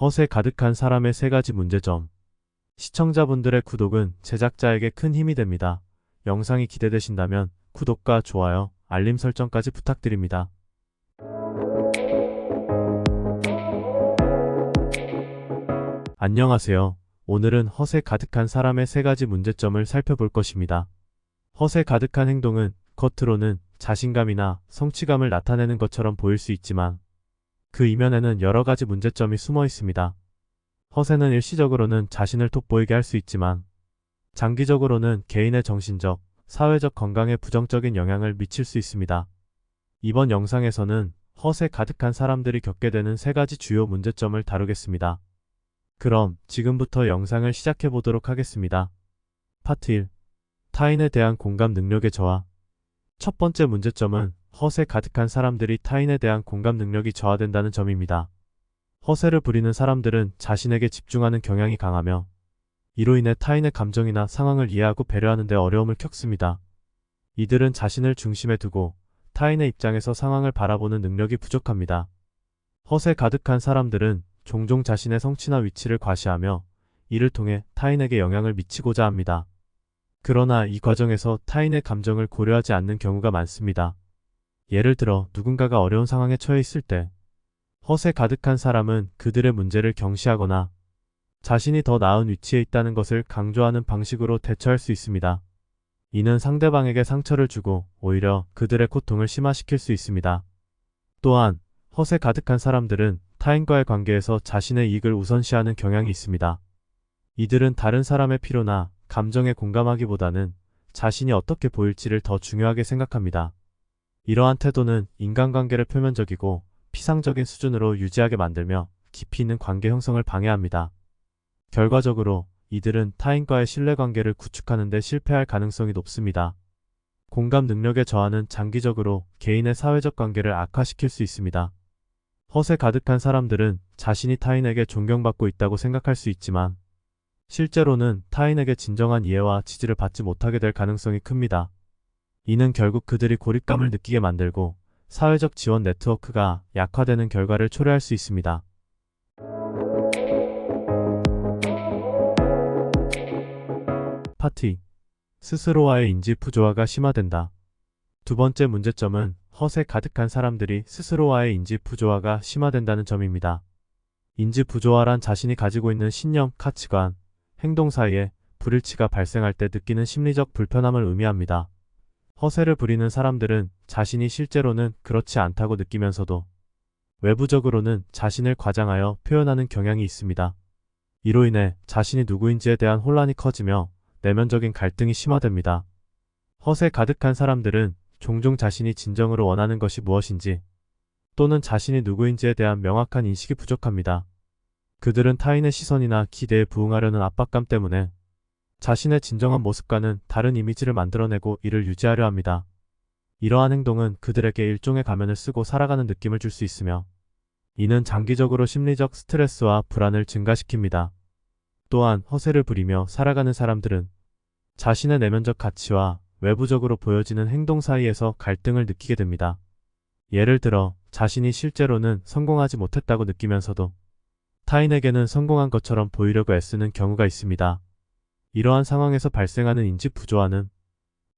허세 가득한 사람의 세 가지 문제점. 시청자분들의 구독은 제작자에게 큰 힘이 됩니다. 영상이 기대되신다면 구독과 좋아요, 알림 설정까지 부탁드립니다. 안녕하세요. 오늘은 허세 가득한 사람의 세 가지 문제점을 살펴볼 것입니다. 허세 가득한 행동은 겉으로는 자신감이나 성취감을 나타내는 것처럼 보일 수 있지만 그 이면에는 여러 가지 문제점이 숨어 있습니다. 허세는 일시적으로는 자신을 돋보이게 할 수 있지만 장기적으로는 개인의 정신적, 사회적 건강에 부정적인 영향을 미칠 수 있습니다. 이번 영상에서는 허세 가득한 사람들이 겪게 되는 세 가지 주요 문제점을 다루겠습니다. 그럼 지금부터 영상을 시작해 보도록 하겠습니다. 파트 1. 타인에 대한 공감 능력의 저하. 첫 번째 문제점은 허세 가득한 사람들이 타인에 대한 공감 능력이 저하된다는 점입니다. 허세를 부리는 사람들은 자신에게 집중하는 경향이 강하며 이로 인해 타인의 감정이나 상황을 이해하고 배려하는 데 어려움을 겪습니다. 이들은 자신을 중심에 두고 타인의 입장에서 상황을 바라보는 능력이 부족합니다. 허세 가득한 사람들은 종종 자신의 성취나 위치를 과시하며 이를 통해 타인에게 영향을 미치고자 합니다. 그러나 이 과정에서 타인의 감정을 고려하지 않는 경우가 많습니다. 예를 들어 누군가가 어려운 상황에 처해 있을 때 허세 가득한 사람은 그들의 문제를 경시하거나 자신이 더 나은 위치에 있다는 것을 강조하는 방식으로 대처할 수 있습니다. 이는 상대방에게 상처를 주고 오히려 그들의 고통을 심화시킬 수 있습니다. 또한 허세 가득한 사람들은 타인과의 관계에서 자신의 이익을 우선시하는 경향이 있습니다. 이들은 다른 사람의 필요나 감정에 공감하기보다는 자신이 어떻게 보일지를 더 중요하게 생각합니다. 이러한 태도는 인간관계를 표면적이고 피상적인 수준으로 유지하게 만들며 깊이 있는 관계 형성을 방해합니다. 결과적으로 이들은 타인과의 신뢰관계를 구축하는 데 실패할 가능성이 높습니다. 공감 능력의 저하는 장기적으로 개인의 사회적 관계를 악화시킬 수 있습니다. 허세 가득한 사람들은 자신이 타인에게 존경받고 있다고 생각할 수 있지만 실제로는 타인에게 진정한 이해와 지지를 받지 못하게 될 가능성이 큽니다. 이는 결국 그들이 고립감을 느끼게 만들고 사회적 지원 네트워크가 약화되는 결과를 초래할 수 있습니다. 2. 스스로와의 인지 부조화가 심화된다. 두 번째 문제점은 허세 가득한 사람들이 스스로와의 인지 부조화가 심화된다는 점입니다. 인지 부조화란 자신이 가지고 있는 신념, 가치관, 행동 사이에 불일치가 발생할 때 느끼는 심리적 불편함을 의미합니다. 허세를 부리는 사람들은 자신이 실제로는 그렇지 않다고 느끼면서도 외부적으로는 자신을 과장하여 표현하는 경향이 있습니다. 이로 인해 자신이 누구인지에 대한 혼란이 커지며 내면적인 갈등이 심화됩니다. 허세 가득한 사람들은 종종 자신이 진정으로 원하는 것이 무엇인지 또는 자신이 누구인지에 대한 명확한 인식이 부족합니다. 그들은 타인의 시선이나 기대에 부응하려는 압박감 때문에 자신의 진정한 모습과는 다른 이미지를 만들어내고 이를 유지하려 합니다. 이러한 행동은 그들에게 일종의 가면을 쓰고 살아가는 느낌을 줄 수 있으며 이는 장기적으로 심리적 스트레스와 불안을 증가시킵니다. 또한 허세를 부리며 살아가는 사람들은 자신의 내면적 가치와 외부적으로 보여지는 행동 사이에서 갈등을 느끼게 됩니다. 예를 들어 자신이 실제로는 성공하지 못했다고 느끼면서도 타인에게는 성공한 것처럼 보이려고 애쓰는 경우가 있습니다. 이러한 상황에서 발생하는 인지 부조화는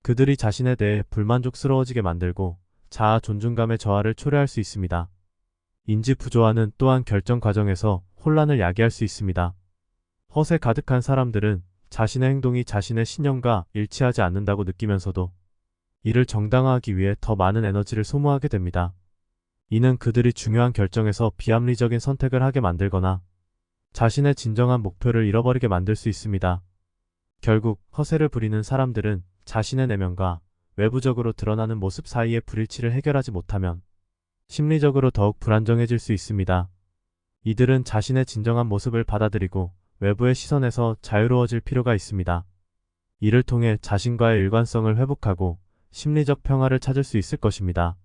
그들이 자신에 대해 불만족스러워지게 만들고 자아 존중감의 저하를 초래할 수 있습니다. 인지 부조화는 또한 결정 과정에서 혼란을 야기할 수 있습니다. 허세 가득한 사람들은 자신의 행동이 자신의 신념과 일치하지 않는다고 느끼면서도 이를 정당화하기 위해 더 많은 에너지를 소모하게 됩니다. 이는 그들이 중요한 결정에서 비합리적인 선택을 하게 만들거나 자신의 진정한 목표를 잃어버리게 만들 수 있습니다. 결국 허세를 부리는 사람들은 자신의 내면과 외부적으로 드러나는 모습 사이의 불일치를 해결하지 못하면 심리적으로 더욱 불안정해질 수 있습니다. 이들은 자신의 진정한 모습을 받아들이고 외부의 시선에서 자유로워질 필요가 있습니다. 이를 통해 자신과의 일관성을 회복하고 심리적 평화를 찾을 수 있을 것입니다.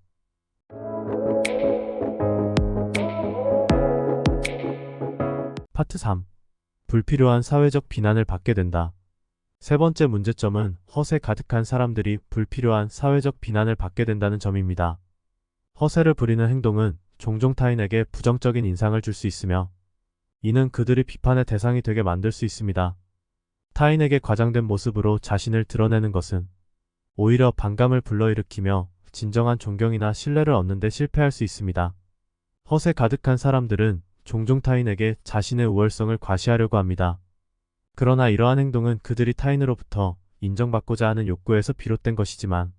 파트 3. 불필요한 사회적 비난을 받게 된다. 세 번째 문제점은 허세 가득한 사람들이 불필요한 사회적 비난을 받게 된다는 점입니다. 허세를 부리는 행동은 종종 타인에게 부정적인 인상을 줄 수 있으며 이는 그들이 비판의 대상이 되게 만들 수 있습니다. 타인에게 과장된 모습으로 자신을 드러내는 것은 오히려 반감을 불러일으키며 진정한 존경이나 신뢰를 얻는 데 실패할 수 있습니다. 허세 가득한 사람들은 종종 타인에게 자신의 우월성을 과시하려고 합니다. 그러나 이러한 행동은 그들이 타인으로부터 인정받고자 하는 욕구에서 비롯된 것이지만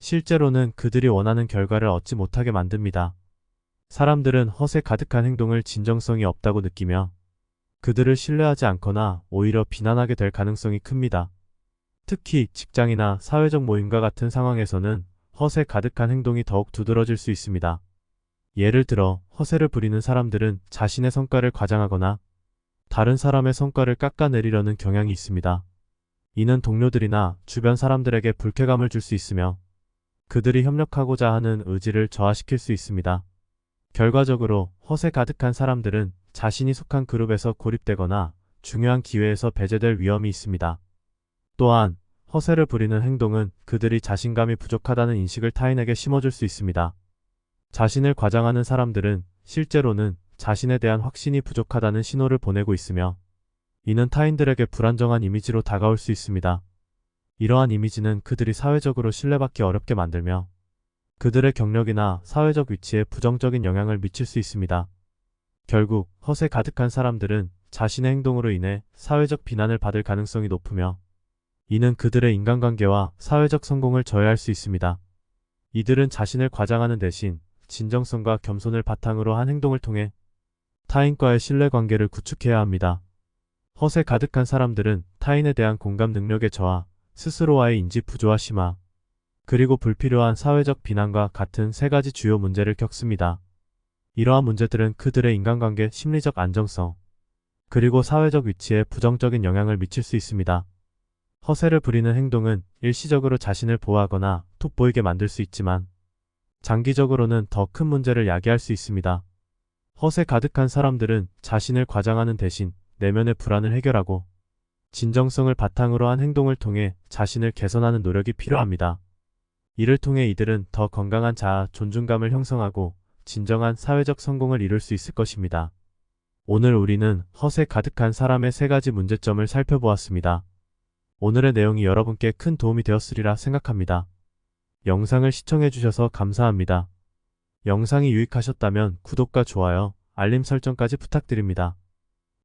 실제로는 그들이 원하는 결과를 얻지 못하게 만듭니다. 사람들은 허세 가득한 행동을 진정성이 없다고 느끼며 그들을 신뢰하지 않거나 오히려 비난하게 될 가능성이 큽니다. 특히 직장이나 사회적 모임과 같은 상황에서는 허세 가득한 행동이 더욱 두드러질 수 있습니다. 예를 들어 허세를 부리는 사람들은 자신의 성과를 과장하거나 다른 사람의 성과를 깎아내리려는 경향이 있습니다. 이는 동료들이나 주변 사람들에게 불쾌감을 줄 수 있으며 그들이 협력하고자 하는 의지를 저하시킬 수 있습니다. 결과적으로 허세 가득한 사람들은 자신이 속한 그룹에서 고립되거나 중요한 기회에서 배제될 위험이 있습니다. 또한 허세를 부리는 행동은 그들이 자신감이 부족하다는 인식을 타인에게 심어줄 수 있습니다. 자신을 과장하는 사람들은 실제로는 자신에 대한 확신이 부족하다는 신호를 보내고 있으며 이는 타인들에게 불안정한 이미지로 다가올 수 있습니다. 이러한 이미지는 그들이 사회적으로 신뢰받기 어렵게 만들며 그들의 경력이나 사회적 위치에 부정적인 영향을 미칠 수 있습니다. 결국 허세 가득한 사람들은 자신의 행동으로 인해 사회적 비난을 받을 가능성이 높으며 이는 그들의 인간관계와 사회적 성공을 저해할 수 있습니다. 이들은 자신을 과장하는 대신 진정성과 겸손을 바탕으로 한 행동을 통해 타인과의 신뢰관계를 구축해야 합니다. 허세 가득한 사람들은 타인에 대한 공감 능력의 저하, 스스로와의 인지 부조화 심화, 그리고 불필요한 사회적 비난과 같은 세 가지 주요 문제를 겪습니다. 이러한 문제들은 그들의 인간관계 심리적 안정성, 그리고 사회적 위치에 부정적인 영향을 미칠 수 있습니다. 허세를 부리는 행동은 일시적으로 자신을 보호하거나 돋보이게 만들 수 있지만 장기적으로는 더 큰 문제를 야기할 수 있습니다. 허세 가득한 사람들은 자신을 과장하는 대신 내면의 불안을 해결하고 진정성을 바탕으로 한 행동을 통해 자신을 개선하는 노력이 필요합니다. 이를 통해 이들은 더 건강한 자아, 존중감을 형성하고 진정한 사회적 성공을 이룰 수 있을 것입니다. 오늘 우리는 허세 가득한 사람의 세 가지 문제점을 살펴보았습니다. 오늘의 내용이 여러분께 큰 도움이 되었으리라 생각합니다. 영상을 시청해주셔서 감사합니다. 영상이 유익하셨다면 구독과 좋아요, 알림 설정까지 부탁드립니다.